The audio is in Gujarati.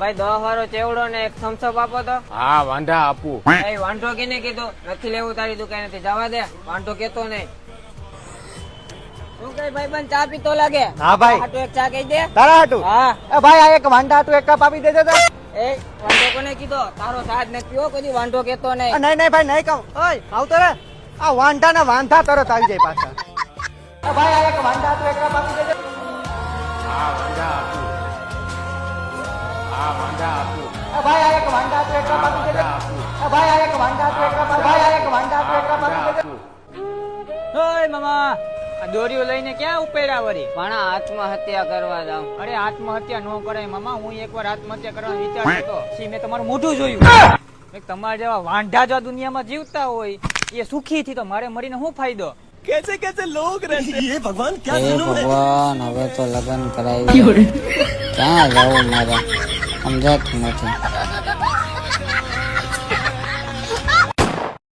ભાઈ દસ વાળો ચેવડો ને એક થમ્સઅપ આપો તો. હા વાંધા આપું. ભાઈ વાંઢો કેને કીધું. નથી લેવું તારી દુકાને થી જવા દે. વાંઢો કેતો નહીં. શું કઈ ભાઈ ચા પીતો લાગે? હા ભાઈ. હાટુ એક ચા કહી દે. તારા હાટું? હા. એ ભાઈ આ એક વાંઢા તું એક કપ આપી દેજો તો. એ વાંઢો કોને કીધો? તારો સાથ નથી પીવો કદી વાંઢો કેતો નહીં. નહીં નહીં ભાઈ નહીં કહું. ઓય આવતો રે. આ વાંઢા ના વાંધા તરત આવી જાય પાછા. ભાઈ આ એક વાંઢા તું એક કપ આપી દેજો. હા આપું. ભાઈ આ એક તું ભાઈ આ એક તું ભાઈ આ એક તું ઓય મામા આ દોરીઓ લઈને ક્યાં ઉપેડા વળી? પણ આત્મહત્યા કરવા જાવ અરે આત્મહત્યા ન કરાય મામા હું એકવાર આત્મહત્યા કરવાનો વિચાર હતો મેં તમારું મોઢું જોયું. મેં તમારા જેવા વાંઢા જો દુનિયામાં જીવતા હોય એ સુખી થી તો મારે મરીને શું ફાયદો? હે ભગવાન હવે તો લગ્ન કરાવી ક્યાં જાવ મારે? સમજાતું નથી